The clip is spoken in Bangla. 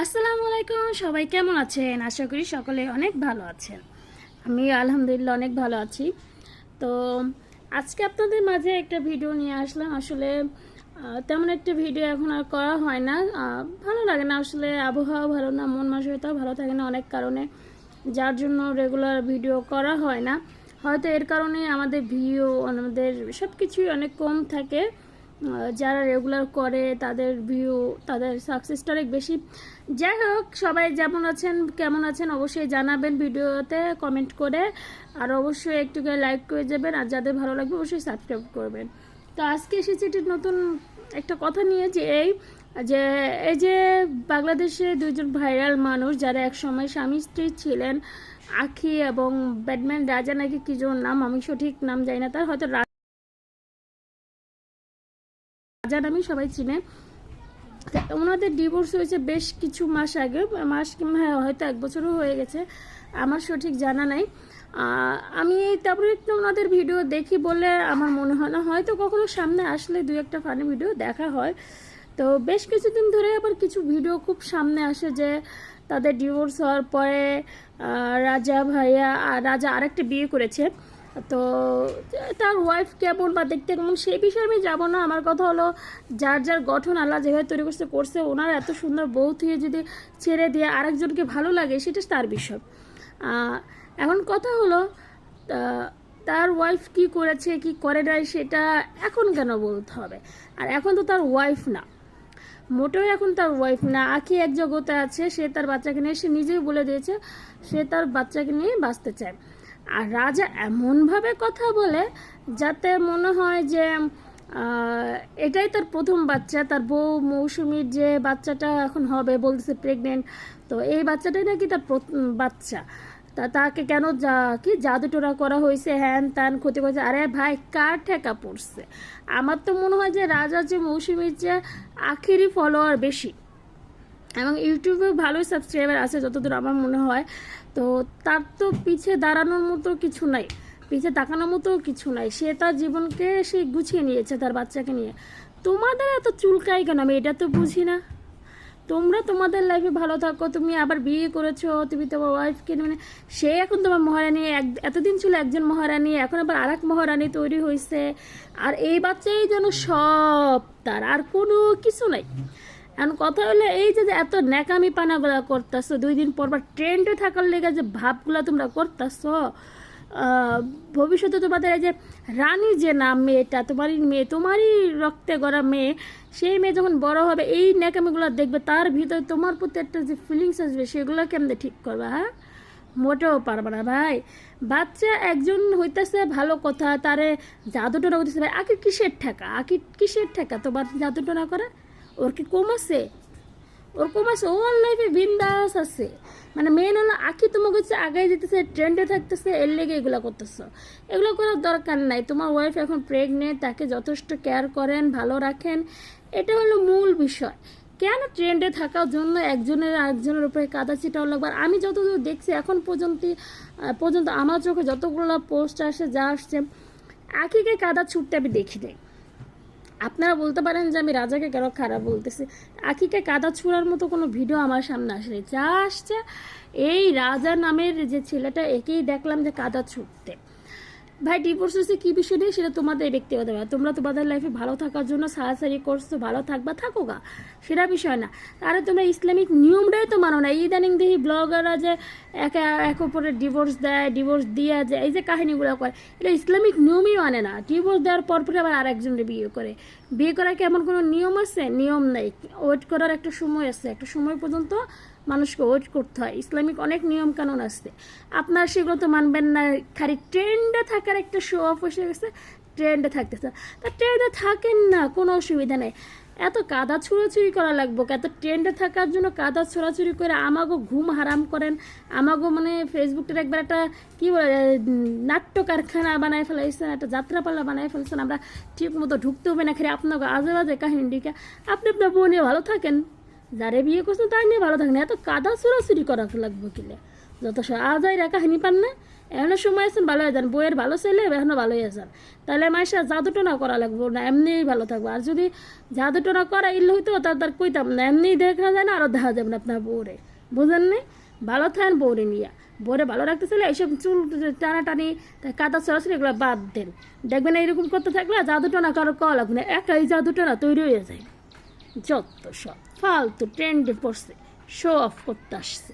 আসসালামু আলাইকুম, সবাই কেমন আছেন? আশা করি সকলে অনেক ভালো আছেন। আমি আলহামদুলিল্লাহ অনেক ভালো আছি। তো আজকে আপনাদের মাঝে একটা ভিডিও নিয়ে আসলাম। আসলে তেমন একটা ভিডিও এখন আর করা হয় না। ভালো লাগে না আসলে আবহাওয়া ভালো না, মন মানসিকতাও ভালো থাকে না অনেক কারণে, যার জন্য রেগুলার ভিডিও করা হয় না। হয়তো এর কারণে আমাদের ভিউ, আমাদের সব কিছুই অনেক কম থাকে। যারা রেগুলার করে তাদের ভিউ তাদের সাকসেসটা অনেক বেশি। যাই হোক, সবাই যেমন আছেন, কেমন আছেন অবশ্যই জানাবেন ভিডিওতে কমেন্ট করে। আর অবশ্যই একটু করে লাইক করে যাবেন। আর যাদের ভালো লাগবে অবশ্যই সাবস্ক্রাইব করবেন। তো আজকে এসেছি একটি নতুন একটা কথা নিয়ে, যে এই যে এই যে বাংলাদেশে দুজন ভাইরাল মানুষ যারা এক সময় স্বামী স্ত্রী ছিলেন, আখি এবং ব্যাটম্যান, রাজা নাকি কি নাম, আমি সঠিক নাম জানি না, তার হয়তো রাজা নামই সবাই চিনে। ওনাদের ডিভোর্স হয়েছে বেশ কিছু মাস আগে মাস কিংবা হ্যাঁ, হয়তো এক বছরও হয়ে গেছে আমার সঠিক জানা নাই। আমি তারপরে একটু ওনাদের ভিডিও দেখি বলে আমার মনে হয় না হয়তো কখনো সামনে আসলে দু একটা ফানি ভিডিও দেখা হয়। তো বেশ কিছুদিন ধরে আবার কিছু ভিডিও খুব সামনে আসে যে তাদের ডিভোর্স হওয়ার পরে রাজা ভাইয়া রাজা আরেকটা বিয়ে করেছে। তো, তার ওয়াইফ কেমন বা দেখতে কেমন সেই বিষয়ে আমি যাব না। আমার কথা হলো, যার যার গঠন আল্লাহ যেভাবে তৈরি করছে করছে, ওনার এত সুন্দর বউ থুয়ে যদি ছেড়ে দিয়ে আরেকজনকে ভালো লাগে, সেটা তার বিষয়। এখন কথা হলো তার ওয়াইফ কি করেছে, কি করে নাই, সেটা এখন কেন বলতে হবে? আর এখন তো তার ওয়াইফ না। মোটেও এখন তার ওয়াইফ না। আখি এক জগতে আছে, সে তার বাচ্চাকে নিয়ে, সে নিজেই বলে দিয়েছে, সে তার বাচ্চাকে নিয়ে বাঁচতে চায়। আর রাজা এমনভাবে কথা বলে যাতে মনে হয় যে এটাই তার প্রথম বাচ্চা। তার বউ মৌসুমীর যে বাচ্চাটা এখন হবে, বলতেছে প্রেগনেন্ট তো এই বাচ্চাটাই নাকি তার বাচ্চা। তা তাকে কেন যা, কি জাদুটোনা করা হয়েছে, হ্যান ত্যান ক্ষতি করেছে? আরে ভাই, কার ঠেকা পড়ছে? আমার তো মনে হয় যে রাজা যে মৌসুমীর যে আখেরই ফলোয়ার বেশি। এবং ইউটিউবে ভালোই সাবস্ক্রাইবার আছে, যতদূর আমার মনে হয়। তো তার তো পিছে দাঁড়ানোর মতো কিছু নাই। পিছে তাকানোর মতো কিছু নাই। সে তার জীবনকে সে গুছিয়ে নিয়েছে তার বাচ্চাকে নিয়ে। তোমাদের এত চুলকাই কেন? আমি এটা তো বুঝি না। তোমরা তোমাদের লাইফে ভালো থাকো, তুমি আবার বিয়ে করেছ, তুমি তোমার ওয়াইফকে মানে সে এখন তোমার মহারানী, এক, এতদিন ছিল একজন মহারানী, এখন আবার আর এক মহারানী তৈরি হয়েছে আর এই বাচ্চাই যেন সব তার, আর কোনো কিছু নাই। এখন কথা হলো এই যে যে এত ন্যাকামি পানাগুলা করতেছো, দুই দিন পর পর ট্রেন্ডে থাকার লেগে যে ভাবগুলা তোমরা করতেছো ভবিষ্যতে তোমাদের এই যে রানী যে নাম মেয়েটা, তোমারই মেয়ে, তোমারই রক্তে গড়া মেয়ে, সেই মেয়ে যখন বড় হবে, এই ন্যাকামিগুলো দেখবে, তার ভিতরে তোমার প্রতি একটা যে ফিলিংস আসবে, সেগুলো কেমনে ঠিক করবে হ্যাঁ? মোটেও পারবে না, ভাই। বাচ্চা একজন হইতেছে, ভালো কথা, তারে জাদুটনা করতেছে, ভাই। আকি কিসের ঠেকা? আকি কিসের ঠেকা? তোমার জাদুটনা করে? ওর কি কম আছে? ওর কম আছে, ওর লাইফে বিন্দাস আছে। মানে মেন হলো আঁকি তোমাকে হচ্ছে আগাই যেতেছে ট্রেন্ডে থাকতেছে, এর লেগে এগুলো করতেছো। এগুলো করার দরকার নাই। তোমার ওয়াইফ এখন প্রেগনেন্ট তাকে যথেষ্ট কেয়ার করেন, ভালো রাখেন। এটা হলো মূল বিষয়। কেন ট্রেন্ডে থাকার জন্য একজনের আরেকজনের উপরে কাদা ছিটাও লাগবে? আর আমি যতদূর দেখছি, এখন পর্যন্ত পর্যন্ত আমার চোখে যতগুলো পোস্ট আসে, যা আসছে, আখিকে কাদা ছুটতে আমি দেখি নাই। আপনারা বলতে পারেন যে আমি রাজাকে কেন খারাপ বলতেছি? আখিকে কাদা ছুঁড়ার মতো কোনো ভিডিও আমার সামনে আসেনি। যা আসছে, এই রাজা নামের যে ছেলেটা, একেই দেখলাম যে কাদা ছুটতে ভাই ডিভোর্স হচ্ছে কী বিষয় নিয়ে সেটা তোমাদের ব্যক্তিগত ব্যাপার। তোমরা তোমাদের লাইফে ভালো থাকার জন্য সারাসারি করছ, ভালো থাকবা থাকো গা সেটা বিষয় না। আরে তোমরা ইসলামিক নিয়মটাই তো মানো না। ইদানিং দেখি ব্লগাররা যে একে এক অপরের ডিভোর্স দেয় ডিভোর্স দিয়ে যে এই যে কাহিনীগুলো করে এটা ইসলামিক নিয়মই মানে না। ডিভোর্স দেওয়ার পর পরে আবার আরেকজনের বিয়ে করে। বিয়ে করার কি এমন কোনো নিয়ম আছে? নিয়ম নেই। ওয়েট করার একটা সময় আছে। একটা সময় পর্যন্ত মানুষকে ওয়েট করতে হয়। ইসলামিক অনেক নিয়ম কানুন আছে। আপনার সেগুলো তো মানবেন না। খালি ট্রেন্ডে থাকার একটা শো অফ এসে গেছে, ট্রেন্ডে থাকতেছে তা ট্রেন্ডে থাকেন না, কোনো অসুবিধা নেই। এত কাদা ছুড়াছুড়ি করা লাগবো এত ট্রেন্ডে থাকার জন্য কাদা ছোড়াছুড়ি করে আমাগো ঘুম হারাম করেন। আমাগো মানে ফেসবুকটার একবার একটা, কী বলে নাট্য কারখানা বানায় ফেলাইছেন, একটা যাত্রাপালা বানায় ফেলছেন আমরা ঠিক মতো ঢুকতে হবে না, খালি আপনাকে আজে বাজে কাহিনী আপনি আপনার বউ নিয়ে ভালো থাকেন। যারে বিয়ে করছেন তাই নিয়ে ভালো থাকেন? এত কাদা ছোড়াছুড়ি করা লাগবে কিলে? যত আজাই রেখা হানি পান না এখনও সময় আছেন ভালো হয়ে যান বইয়ের ভালো ছেলে এখনও ভালো হয়ে যান তাহলে মাইসা জাদুটনা করা লাগবো, না এমনিই ভালো থাকব। আর যদি জাদুটনা করা ইল হইতো তার তার কইতাম না এমনি দেখা যায় না আরও দেখা যাবে না আপনার বউরে বুঝেন নি ভালো থাকেন বউরে নিয়ে। বউরে ভালো রাখতে চাইলে এইসব চুল টানাটানি কাদা সরাসরি এগুলো বাদ দেন। দেখবেন এইরকম করতে থাকলে জাদুটনা কারও কওয়া লাগবে না। একাই জাদুটনা তৈরি হয়ে যায়। যত সব ফালতু ট্রেন্ডে পড়ছে শো অফ করতে আসছে